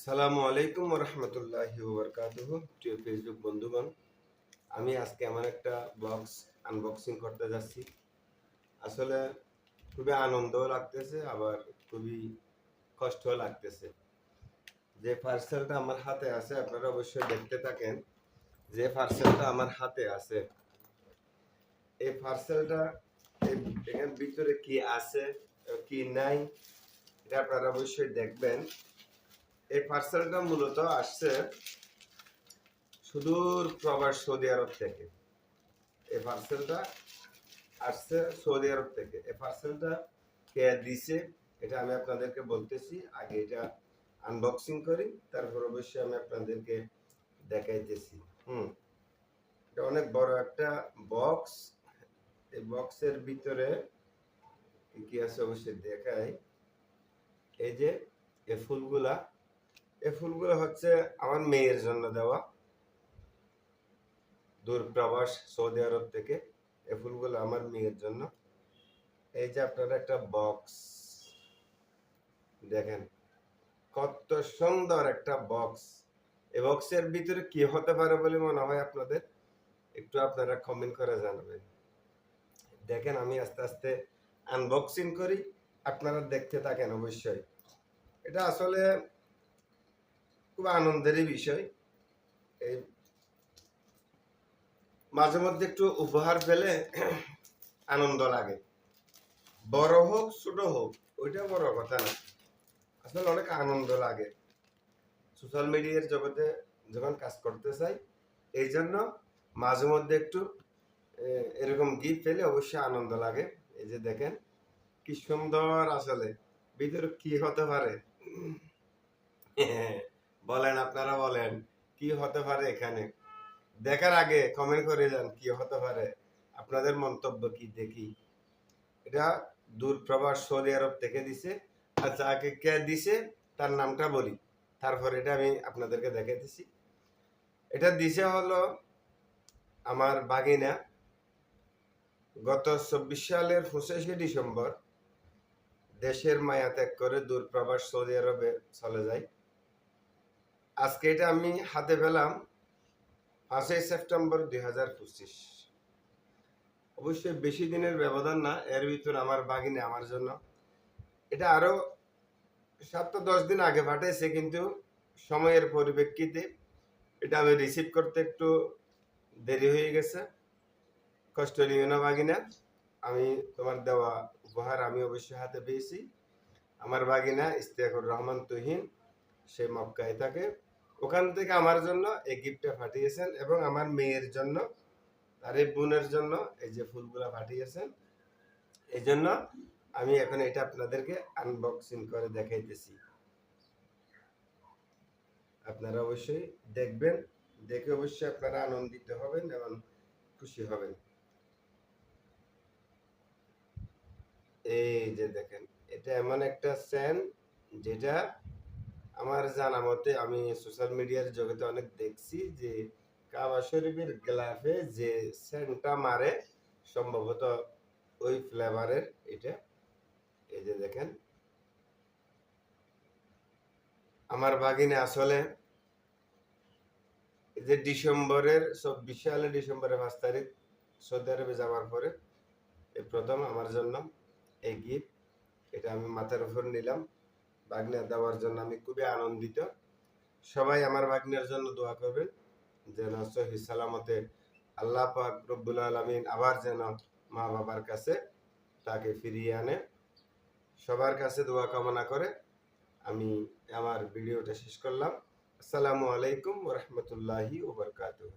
আসসালামু আলাইকুম রহমতুল্লাহি ওবরকাতুহু প্রিয় ফেসবুক বন্ধুগণ, আমি আজকে আমার একটা বক্স আনবক্সিং করতে যাচ্ছি। আসলে খুবই আনন্দও লাগতেছে, আবার খুবই কষ্টও লাগতেছে। যে পার্সেলটা আমার হাতে আছে, আপনারা অবশ্যই দেখতে থাকেন। যে পার্সেলটা আমার হাতে আছে, এই পার্সেলটা এখানে ভিতরে কি আছে, কি নাই, এটা আপনারা অবশ্যই দেখবেন। এই পার্সেলটা মূলত আসছে সুদূর প্রবাস সৌদি আরব থেকে। এই পার্সেলটা আসছে সৌদি আরব থেকে। এই পার্সেলটা কে দিছে, এটা আমি আপনাদেরকে বলতেছি। আগে এটা আনবক্সিং করি, তারপর অবশ্যই আমি আপনাদেরকে দেখাইতেছি। হুম, এটা অনেক বড় একটা বক্স এই বক্সের ভিতরে কি আছে অবশ্যই দেখাই। এই যে, এই ফুলগুলা এই ফুলগুলো হচ্ছে আমার মেয়ের জন্য দেওয়া। দূর প্রবাস, সৌদি আরব থেকে এই ফুলগুলো আমার মেয়ের জন্য। এই যে আপনারা একটা বক্স দেখেন, কত সুন্দর একটা বক্স। এই বক্সের ভিতরে কি হতে পারে বলে মনে হয় আপনাদের? একটু আপনারা কমেন্ট করে জানাবেন। দেখেন, আমি আস্তে আস্তে আনবক্সিং করি। আপনারা দেখতে থাকেন অবশ্যই। এটা আসলে খুব আনন্দেরই বিষয়। এই মাঝে মধ্যে একটু উপহার পেলে আনন্দ লাগে। বড় হোক, ছোট হোক, ওইটা বড় কথা না। আসলে অনেক আনন্দ লাগে। সোশ্যাল মিডিয়ার জগতে যখন কাজ করতে চাই, এই জন্য মাঝে মধ্যে একটু এরকম গিফট পেলে অবশ্যই আনন্দ লাগে। এই যে দেখেন, কি সুন্দর আসলে। ভিতরে কি হতে পারে? বলেন, আপনারা বলেন, কি হতে পারে এখানে? দেখার আগে কমেন্ট করে যান, কি হতে পারে? আপনাদের মন্তব্য কি, দেখি। এটা দূর প্রবাস সৌদি আরব থেকে দিছে, আর যাকে কে দিছে, তার নামটা বলি। তারপর এটা আমি আপনাদেরকে দেখাইতেছি। এটা দিছে হলো আমার বাগিনা। গত চব্বিশ সালের পঁচিশে ডিসেম্বর, দেশের মায়া ত্যাগ করে দূর প্রবাস সৌদি আরবে চলে যায়। আজকে এটা আমি হাতে পেলাম পাঁচই সেপ্টেম্বর দুই হাজার পঁচিশ। অবশ্যই বেশি দিনের ব্যবধান না, এর ভিতর আমার বাগিনে আমার জন্য। এটা আরও সাত দশ দিন আগে পাঠাইছে, কিন্তু সময়ের পরিপ্রেক্ষিতে এটা আমি রিসিভ করতে একটু দেরি হয়ে গেছে। কষ্ট নিও না বাগিনা, আমি তোমার দেওয়া উপহার আমি অবশ্যই হাতে পেয়েছি। আমার বাগিনা ইস্তিয়াকুর রহমান তুহিন, সে মক্কায় থাকে। ওখান থেকে আমার জন্য এই গিফটটা পাঠিয়েছেন এবং আমার মেয়ের জন্য তার এই বোনের জন্য এই যে ফুলগুলা পাঠিয়েছেন। এই জন্য আমি এখন এটা আপনাদেরকে আনবক্সিং করে দেখাইতেছি। আপনারা অবশ্যই দেখবেন, দেখে অবশ্যই আপনারা আনন্দিত হবেন এবং খুশি হবেন। এই যে দেখেন, এটা এমন একটা স্যান যেটা আমার জানা মতে আমি সোশ্যাল মিডিয়ার জগতে অনেক দেখছি যে কাবা শরীফের গ্লাফে যে সেন্টটা মারে সম্ভবত ওই ফ্লেভারের এটা। এই যে দেখেন। আমার বাগিনে আসলে যে ডিসেম্বরের চব্বিশ সালে ডিসেম্বরের পাঁচ তারিখ, সৌদি আরবে যাওয়ার পরে এই প্রথম আমার জন্য এই গিফট এটা আমি মাথার উপর নিলাম। বাগনা দেওয়ার জন্য আমি খুবই আনন্দিত। সবাই আমার বাগনার জন্য দোয়া করবেন, যেন সহি সালামতে আল্লাহ পাক রব্বুল আলমিন আবার যেন মা বাবার কাছে তাকে ফিরিয়ে আনে। সবার কাছে দোয়া কামনা করে আমি আমার ভিডিওটা শেষ করলাম। আসসালামু আলাইকুম রহমতুল্লাহি ওবরকাতুহ